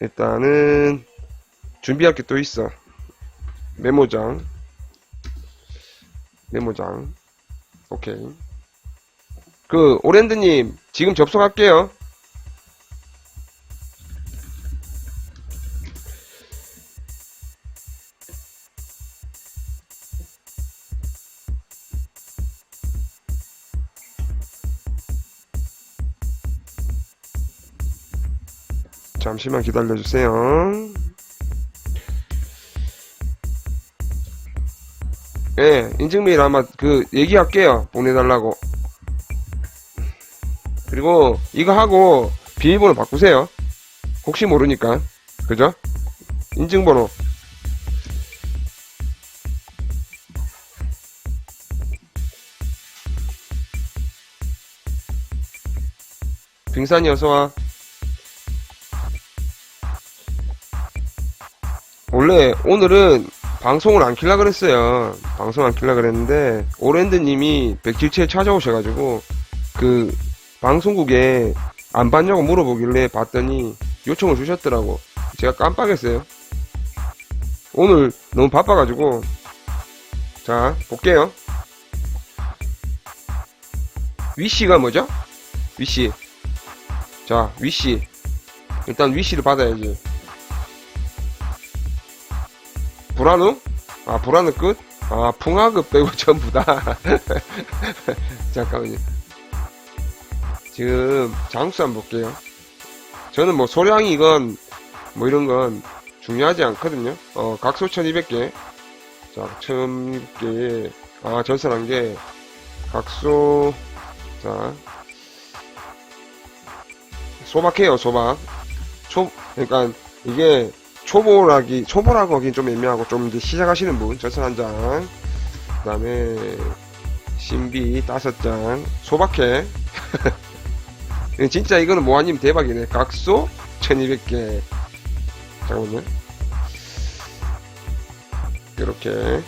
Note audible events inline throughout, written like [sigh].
일단은 준비할 게 또 있어. 메모장. 메모장. 오케이. 그 오랜드님 지금 접속할게요. 잠시만 기다려주세요. 예, 인증 메일 아마 그 얘기할게요. 보내달라고. 그리고 이거 하고 비밀번호 바꾸세요. 혹시 모르니까. 그죠? 인증번호. 빙산이 어서와. 원래 오늘은 방송을 안 킬라 그랬어요. 방송 안 킬라 그랬는데 오랜드님이 백질체에 찾아오셔가지고 그 방송국에 안 봤냐고 물어보길래 봤더니 요청을 주셨더라고. 제가 깜빡했어요. 오늘 너무 바빠가지고 자 볼게요. 위시가 뭐죠? 위시. 자 위시. 일단 위시를 받아야지. 불안우? 아, 불안우 끝? 아, 풍화급 빼고 [laughs] 전부 다. [laughs] 잠깐만요. 지금 장수 한번 볼게요. 저는 뭐 소량이 건, 뭐 이런 건 중요하지 않거든요. 어, 각소 1200개. 자, 1200개. 아, 전설한 게, 각소, 자, 소박해요, 소박. 초, 그러니까 이게 초보라기, 초보라고 하긴 좀 애매하고, 좀 이제 시작하시는 분, 전선 한 장. 그 다음에, 신비 다섯 장. 소박해. [laughs] 진짜 이거는 모아님 대박이네. 각소 1200개. 잠깐만요. 이렇게.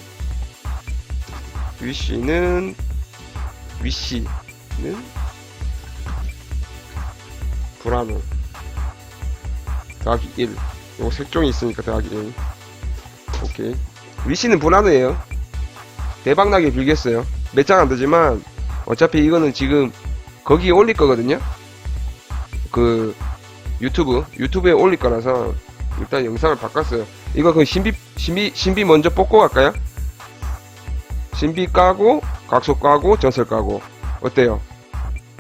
위시는, 위시는, 불안호. 더하기 1. 요거 색종이 있으니까 1. 오케이. 위시는 불안해요. 대박나게 빌겠어요. 몇 장 안 되지만, 어차피 이거는 지금 거기에 올릴 거거든요. 그, 유튜브, 유튜브에 올릴 거라서, 일단 영상을 바꿨어요. 이거 그 신비, 신비, 신비 먼저 뽑고 갈까요? 신비 까고, 각속 까고, 전설 까고. 어때요?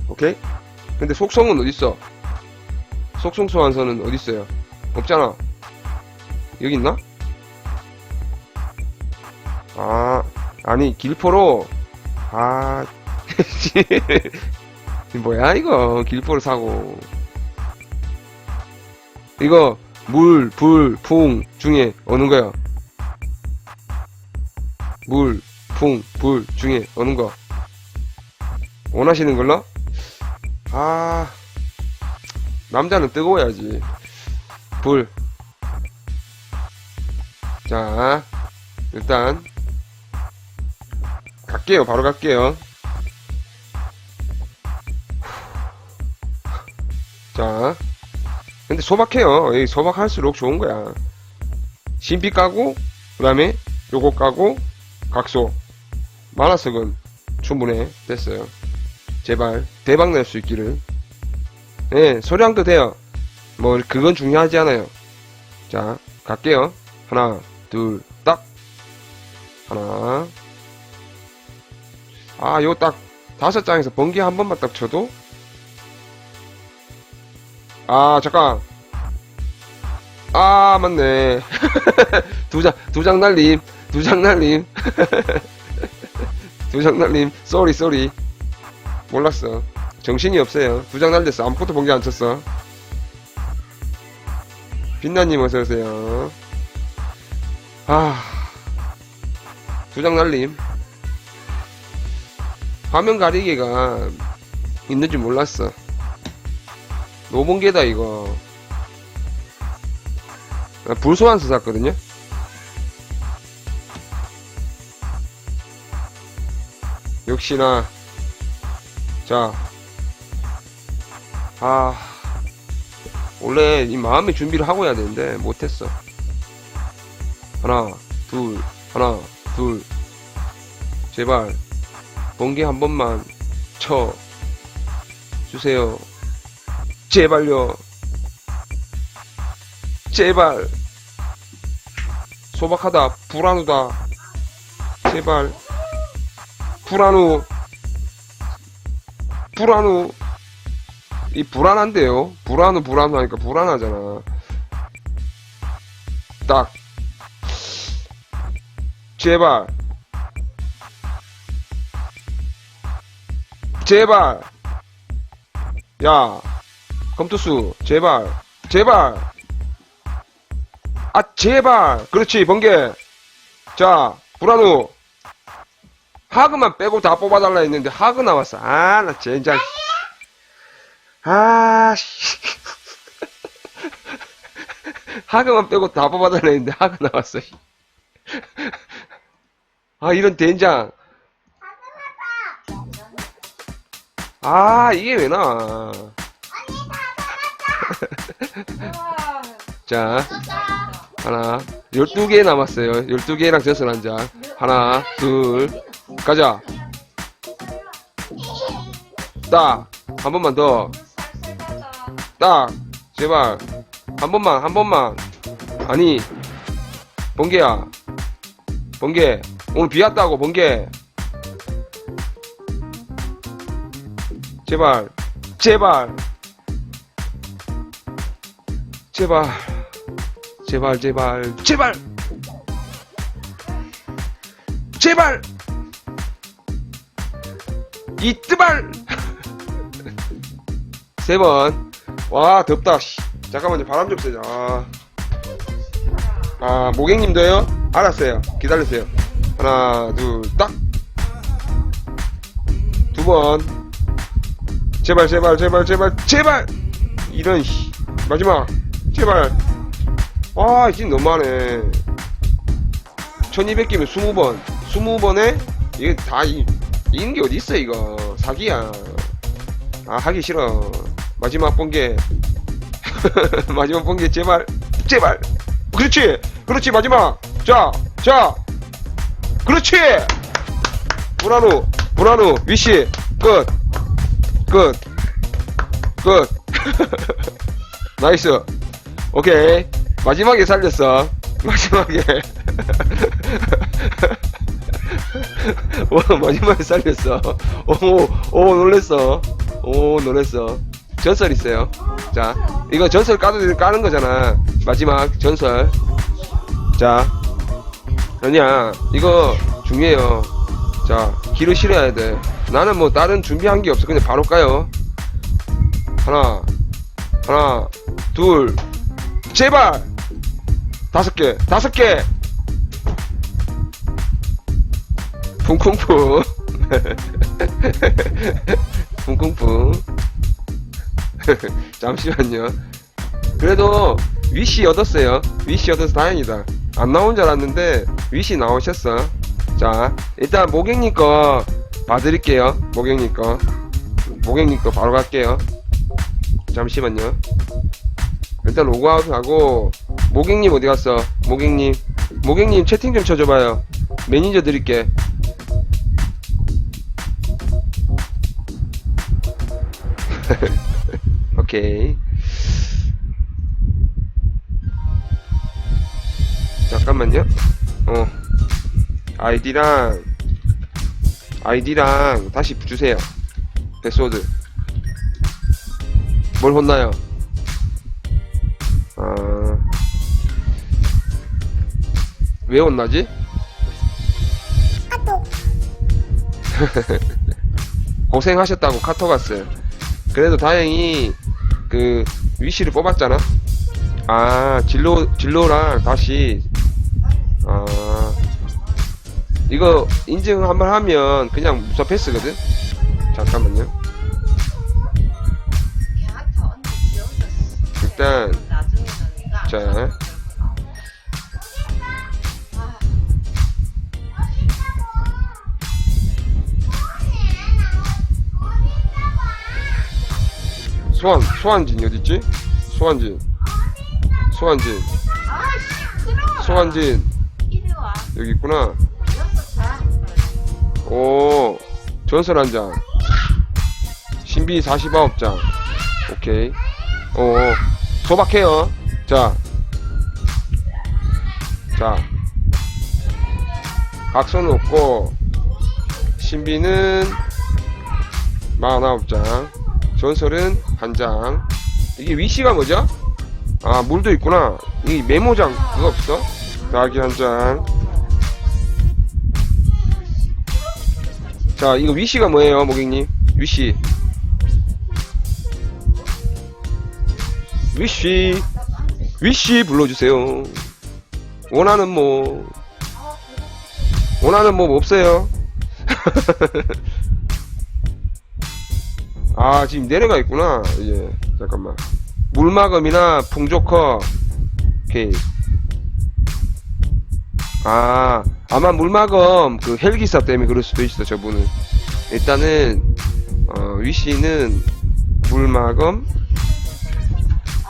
오케이? 근데 속성은 어딨어? 속성 소환서는 어딨어요? 없잖아. 여기 있나? 아, 아니, 길포로, 아, [laughs] 뭐야, 이거. 길포를 사고. 이거, 물, 불, 풍 중에 어느 거야? 물, 풍, 불 중에 어느 거? 원하시는 걸로? 아, 남자는 뜨거워야지. 불. 자, 일단, 갈게요. 바로 갈게요. 자, 근데 소박해요. 이 소박할수록 좋은 거야. 신비 까고, 그 다음에 요거 까고, 각소. 만화석은 충분해. 됐어요. 제발, 대박 날 수 있기를. 예, 소량도 돼요. 뭐, 그건 중요하지 않아요. 자, 갈게요. 하나, 둘, 딱. 하나. 아, 요 딱, 다섯 장에서 번개 한 번만 딱 쳐도. 아, 잠깐. 아, 맞네. [laughs] 두 장, 두 장 날림. 두 장 날림. [laughs] 두 장 날림. 쏘리, 쏘리. 몰랐어. 정신이 없어요. 두 장 날렸어. 아무것도 번개 안 쳤어. 빛나님 어서오세요. 아, 두장 날림. 화면 가리개가 있는지 몰랐어. 노번개다, 이거. 아, 불소환수 샀거든요? 역시나, 자, 아, 원래 이 마음의 준비를 하고 해야 되는데 못했어. 하나, 둘, 하나, 둘. 제발 번개 한 번만 쳐 주세요. 제발요. 제발. 소박하다. 불안우다. 제발. 불안우. 불안우. 이 불안한데요. 불안우 불안우 하니까 불안하잖아. 딱. 제발. 제발. 야. 검투수. 제발. 제발. 아, 제발. 그렇지, 번개. 자, 불안우. 하그만 빼고 다 뽑아달라 했는데 하그 나왔어. 아, 나 진짜. 아, 씨. [laughs] 하그만 빼고 다 뽑아달라 했는데 하그 나왔어. 아, 이런 된장. 아, 이게 왜 나와. [laughs] 자, 하나, 12개 남았어요. 12개랑 젖을 한 잔. 하나, 둘, 가자. 딱, 한 번만 더. 딱, 제발. 한 번만, 한 번만. 아니, 번개야. 번개. 오늘 비 왔다고, 번개. 제발. 제발. 제발. 제발, 제발, 제발! 제발! 이뜨발! [laughs] 세 번. 와, 덥다, 씨. 잠깐만요, 바람 좀 쐬자. 아, 아 모객님도요? 알았어요. 기다리세요. 하나, 둘, 딱! 두 번. 제발, 제발, 제발, 제발, 제발! 이런, 씨. 마지막. 제발. 아, 이제 너무하네. 1200개면 20번. 20번에, 이게 다, 이, 이긴 게 어딨어, 이거. 사기야. 아, 하기 싫어. 마지막 번개. [laughs] 마지막 번개, 제발. 제발. 그렇지! 그렇지, 마지막! 자, 자! 그렇지! 불안우, 불안우, 위시, 끝! 끝! 끝! [laughs] 나이스! 오케이. 마지막에 살렸어. [laughs] 마지막에. [laughs] 와, 마지막에 살렸어. 오, 오, 놀랬어. 오, 놀랬어. 전설 있어요. 자, 이거 전설 까도 까는 거잖아. 마지막 전설. 자, 아니야. 이거 중요해요. 자, 길을 실어야 돼. 나는 뭐 다른 준비한 게 없어. 그냥 바로 까요. 하나, 하나, 둘, 제발! 다섯 개, 다섯 개! 쿵쿵쿵. [laughs] 쿵쿵쿵. [laughs] 잠시만요. 그래도 위시 얻었어요. 위시 얻어서 다행이다. 안 나온 줄 알았는데 위시 나오셨어. 자, 일단 모객님 거 봐드릴게요. 모객님 거. 모객님 거 바로 갈게요. 잠시만요. 일단 로그아웃 하고 모객님 어디 갔어? 모객님 모객님 채팅 좀 쳐줘봐요 매니저 드릴게 [laughs] 오케이 잠깐만요. 어. 아이디랑 아이디랑 다시 주세요. 패스워드. 뭘 혼나요? 아, 왜 혼나지? [laughs] 고생하셨다고 카톡 왔어요. 그래도 다행히 그 위시를 뽑았잖아. 아 진로 진로랑 다시 이거 인증 한번 하면 그냥 무사 패스거든. 잠깐만요. 일단 자. 소환 소환진이 어딨지? 소환진. 소환진. 소환진. 여기 있구나. 오, 전설 한 장. 신비 49장. 오케이. 오, 소박해요. 자. 자. 각서는 없고, 신비는 49장. 전설은 한 장. 이게 위시가 뭐죠? 아, 물도 있구나. 이 메모장 그거 없어? 나기 한 장. 자, 이거 위시가 뭐예요, 모객님? 위시. 위시. 위시 불러주세요. 원하는 뭐, 원하는 뭐 없어요? [laughs] 아, 지금 내려가 있구나. 이제, 잠깐만. 물마금이나 풍조커. 오케이. 아, 아마 물마금 그 헬기사 때문에 그럴 수도 있어, 저분은. 일단은, 어, 위시는 물마금,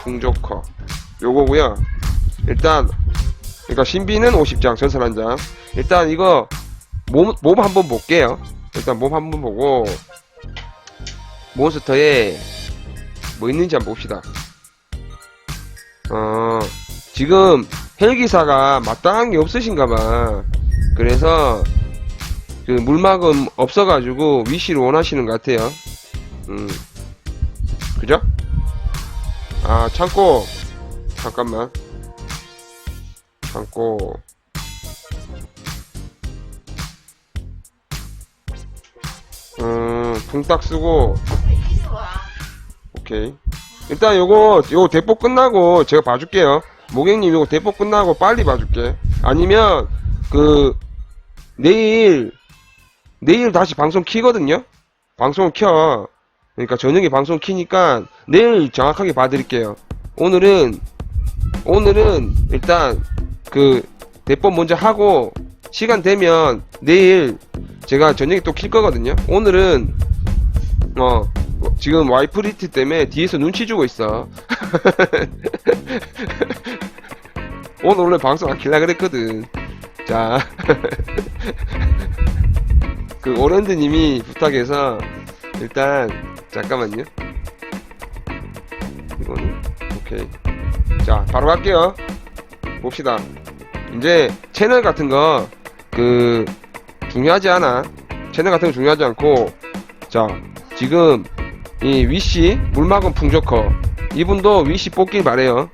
풍조커. 요거고요 일단, 그러니까 신비는 50장, 전설 한 장. 일단 이거, 몸, 몸 한번 볼게요. 일단 몸 한번 보고, 몬스터에 뭐 있는지 한번 봅시다. 어, 지금 헬기사가 마땅한 게 없으신가봐. 그래서 그 물막음 없어가지고 위시를 원하시는 것 같아요. 음, 그죠? 아 창고 잠깐만 창고 음 붕딱 쓰고 오케이. 일단 요거, 요거 대포 끝나고 제가 봐줄게요. 모객님 요거 대포 끝나고 빨리 봐줄게. 아니면, 그, 내일, 내일 다시 방송 키거든요? 방송을 켜. 그러니까 저녁에 방송 키니까 내일 정확하게 봐드릴게요. 오늘은, 오늘은 일단 그 대포 먼저 하고 시간 되면 내일 제가 저녁에 또 킬 거거든요? 오늘은, 어, 뭐, 지금 와이프리티 때문에 뒤에서 눈치 주고 있어. [laughs] 오늘 원래 방송 안 킬라 그랬거든. 자. 그 오랜드님이 부탁해서 일단 잠깐만요. 이거는 오케이. 자 바로 갈게요. 봅시다. 이제 채널 같은 거 그 중요하지 않아. 채널 같은 거 중요하지 않고 자 지금 이 위시 물막은 풍조커 이분도 위시 뽑길 바래요.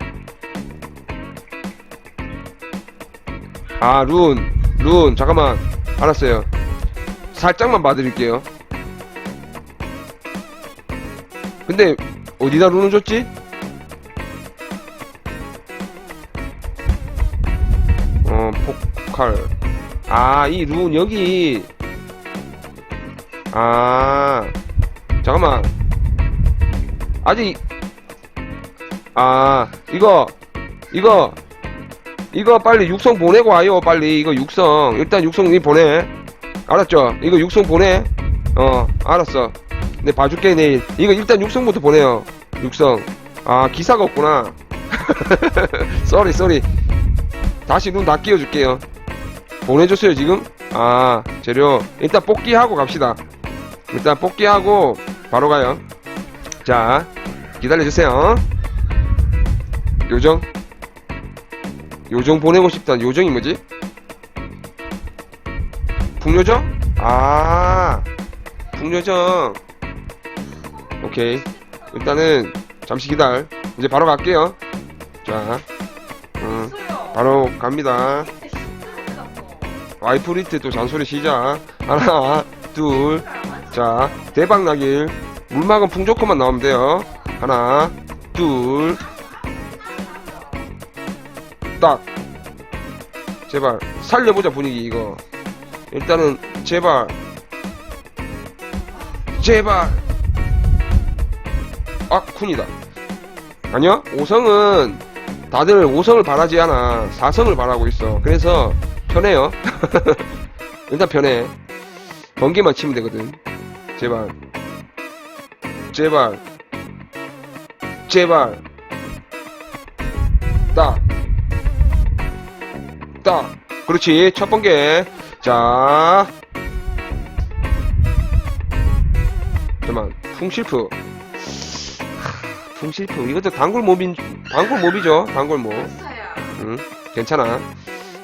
아 룬, 룬 잠깐만 알았어요. 살짝만 봐드릴게요. 근데 어디다 룬을 줬지? 어 포칼 아 이 룬 여기 아 잠깐만 아직 아 이거 이거 이거 빨리 육성 보내고 와요 빨리. 이거 육성. 일단 육성 니 보내. 알았죠? 이거 육성 보내. 어 알았어. 내 봐줄게 내일. 이거 일단 육성부터 보내요. 육성. 아 기사가 없구나. [laughs] 쏘리 쏘리. 다시 눈 다 끼워줄게요. 보내줬어요 지금? 아 재료. 일단 뽑기하고 갑시다. 일단 뽑기하고 바로 가요. 자 기다려주세요. 요정 요정 보내고 싶다. 요정이 뭐지? 북요정? 아 북요정. 오케이. 일단은 잠시 기다려. 이제 바로 갈게요. 자 음, 바로 갑니다. 와이프리트 또 잔소리 시작. 하나 둘 자 대박 나길. 물막은 풍조커만 나오면 돼요. 하나 둘 딱. 제발 살려보자 분위기 이거. 일단은 제발. 제발. 아 쿤이다. 아니야? 5성은 다들 5성을 바라지 않아. 4성을 바라고 있어. 그래서 편해요. [laughs] 일단 편해. 번개만 치면 되거든. 제발. 제발. 제발 딱. 그렇지. 첫 번개. 자. 잠깐만. 풍실프. 하, 풍실프. 이것도 단골 몹인, 단골 몹이죠. 단골 몹. 했어요. 응. 괜찮아.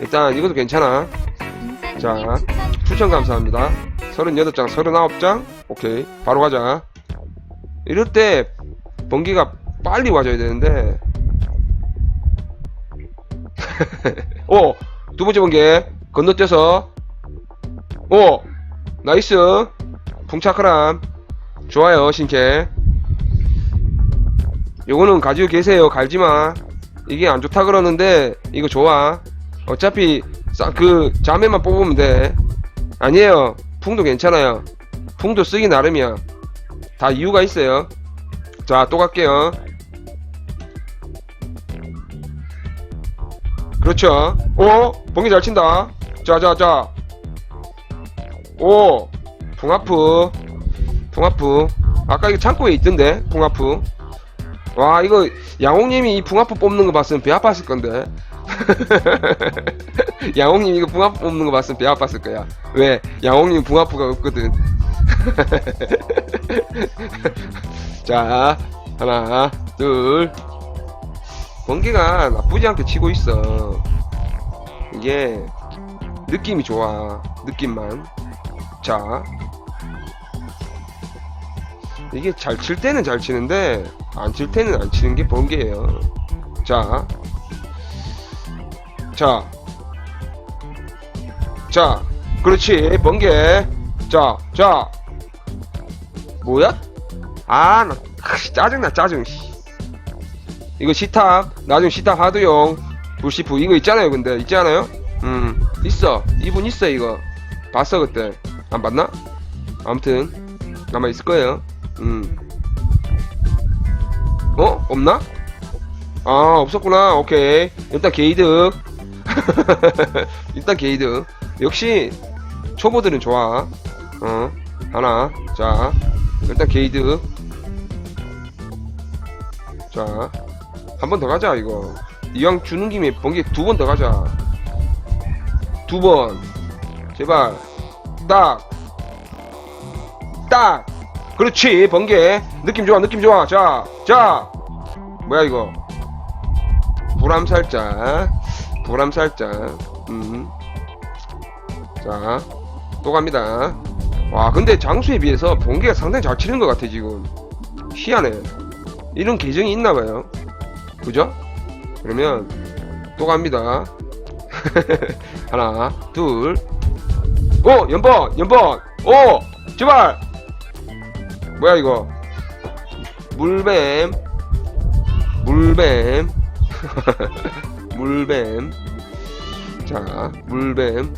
일단 이것도 괜찮아. 자, 자, 추천 감사합니다. 38장, 39장? 오케이. 바로 가자. 이럴 때, 번개가 빨리 와줘야 되는데. 오! [laughs] 두 번째 번개. 건너뛰어서. 오! 나이스. 풍차크람. 좋아요, 신캐. 요거는 가지고 계세요. 갈지마. 이게 안 좋다 그러는데, 이거 좋아. 어차피, 싸, 그, 자매만 뽑으면 돼. 아니에요. 풍도 괜찮아요. 풍도 쓰기 나름이야. 다 이유가 있어요. 자, 또 갈게요. 그렇죠. 오, 번개 잘 친다. 자, 자, 자. 오, 풍아프. 풍아프. 아까 이거 창고에 있던데, 풍아프. 와, 이거, 양홍님이 이 풍아프 뽑는 거 봤으면 배 아팠을 건데. [laughs] 양홍님 이거 붕아프 뽑는 거 봤으면 배 아팠을 거야. 왜? 양홍님 붕아프가 없거든. [laughs] 자, 하나, 둘. 번개가 나쁘지 않게 치고 있어. 이게 느낌이 좋아. 느낌만. 자. 이게 잘 칠 때는 잘 치는데 안 칠 때는 안 치는 게 번개예요. 자. 자. 자. 그렇지. 번개. 자. 자. 뭐야? 아, 나 크, 짜증나 짜증. 씨. 이거 시탁. 나중에 시탁 하드용. 불시프 이거 있잖아요. 근데 있지 않아요? 음. 있어. 이분 있어 이거. 봤어 그때. 안 봤나? 아무튼 아마 있을 거예요. 음. 어? 없나? 아 없었구나. 오케이. 일단 게이드. [laughs] 일단 게이드. 역시 초보들은 좋아. 어 하나. 자 일단 게이드. 자 한 번 더 가자 이거. 이왕 주는 김에 번개 두 번 더 가자. 두 번. 제발. 딱. 딱. 그렇지 번개. 느낌 좋아 느낌 좋아. 자. 자. 뭐야 이거. 불암 살짝. 불암 살짝. 음. 자. 또 갑니다. 와 근데 장수에 비해서 번개가 상당히 잘 치는 것 같아 지금. 희한해. 이런 계정이 있나봐요. 그죠? 그러면 또 갑니다. [laughs] 하나, 둘. 오! 연번! 연번! 오! 제발! 뭐야 이거? 물뱀. 물뱀. [laughs] 물뱀. 자, 물뱀.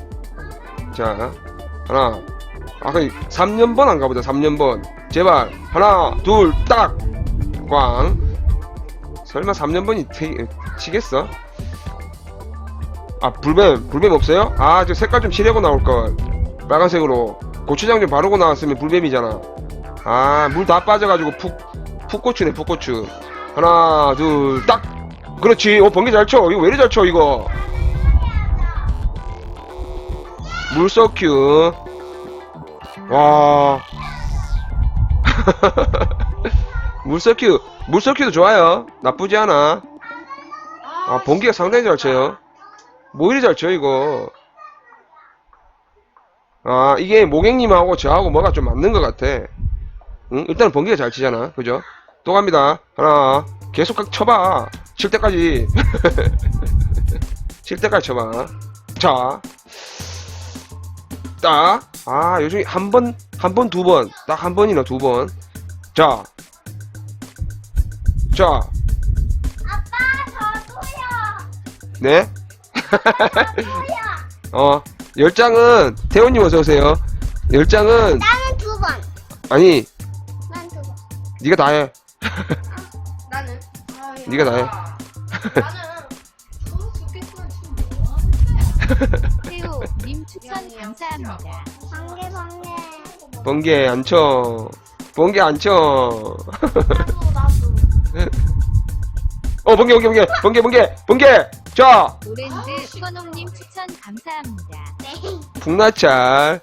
자, 하나. 아까 3년번 안 가보자, 3년번. 제발. 하나, 둘, 딱! 꽝. 설마 3년번이 치겠어? 아, 불뱀. 불뱀 없어요? 아, 저 색깔 좀 칠하고 나올걸. 빨간색으로. 고추장 좀 바르고 나왔으면 불뱀이잖아. 아, 물 다 빠져가지고 푹, 푹고추네, 푹고추. 하나, 둘, 딱! 그렇지. 어, 번개 잘 쳐. 이거 왜 이리 잘 쳐, 이거. 물서큐. 와. [laughs] 물서큐. 물서큐도 좋아요. 나쁘지 않아. 아, 번개가 상당히 잘 쳐요. 뭐 이리 잘 쳐, 이거. 아, 이게 모갱님하고 저하고 뭐가 좀 맞는 것 같아. 응? 일단은 번개가 잘 치잖아. 그죠? 또 갑니다. 하나. 계속 각 쳐봐. 칠 때까지. [laughs] 칠 때까지 쳐봐. 자. 딱. 아, 요즘에 한 번, 한 번, 두 번. 딱 한 번이나 두 번. 자. 자. 아빠 저도요. 네? 저도요. [laughs] 어, 열 장은, 태훈님 어서 오세요. 열 장은, 나는 두 번. 아니, 난 두 번. 니가 다 해. 나는. 아, 네가 다 해. 나는. 너무 좋겠구나. 지금 뭐 하는 거야? 태우님 추천. 감사합니다. 번개 번개. 번개 안 쳐. 번개 안 쳐. 나도. 어, 번개, 번개, 번개, 번개, 번개, 번개! 자, 오렌지 선홍님 추천 감사합니다. 네. 북나찰.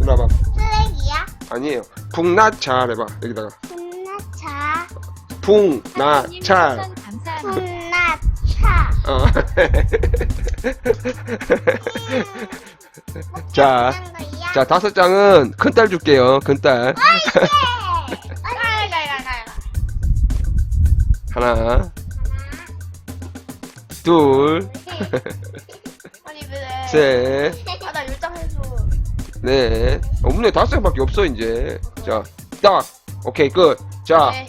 일로 와봐. 쓰레기야? 아니에요. 북나찰 해봐. 여기다가. 분나차. 음, 북나찰. 추천 감사합니다. 어. 분나차. [laughs] 자? 자, 다섯 장은 큰딸 줄게요. 큰딸. 가가가 하나, 둘, [laughs] 아니 왜? 셋, 아나 열장 해줘. 넷. 없네. 다섯 장밖에 없어, 이제. 자, 딱. 오케이, 끝. 자, 네.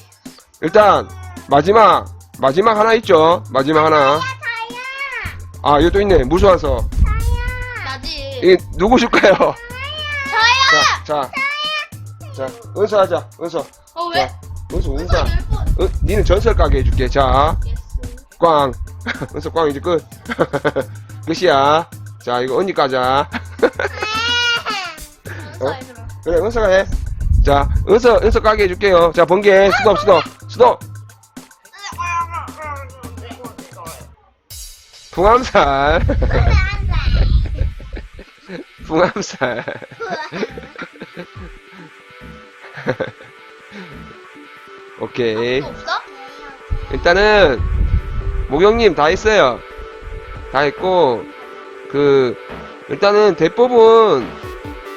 일단, 마지막. 마지막 하나 있죠? 마지막 하나. 아, 이거 또 있네. 무수와서. 나지. 이게 누구 줄까요? 저요. 자, 자. 자, 은서 하자. 은서. 어 왜? 자, 은서, 한 은서. 은, 니는 전설 가게 해줄게. 자. 꽝. [laughs] 은서 꽝 이제 끝. [laughs] 끝이야. 자, 이거 언니 까자. 얘들아. [laughs] 그래, 은서가 해. 자, 은서, 은서 가게 해줄게요. 자, 번개. 스톱, 스톱, 스톱. 풍암살. 풍암살. 오케이. 또 없어? 일단은 목영님 다 했어요. 다 했고 그 일단은 대법은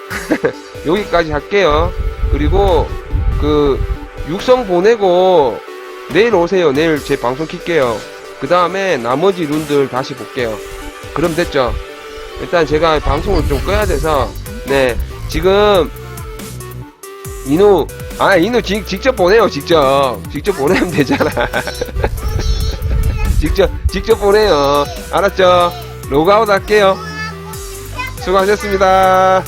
[laughs] 여기까지 할게요. 그리고 그 육성 보내고 내일 오세요. 내일 제 방송 킬게요. 그 다음에 나머지 룬들 다시 볼게요. 그럼 됐죠? 일단 제가 방송을 좀 꺼야 돼서 네 지금 인우 아 인우 지- 직접 보내요 직접. 직접 보내면 되잖아. [laughs] 직접 직접 보내요. 알았죠? 로그아웃 할게요. 수고하셨습니다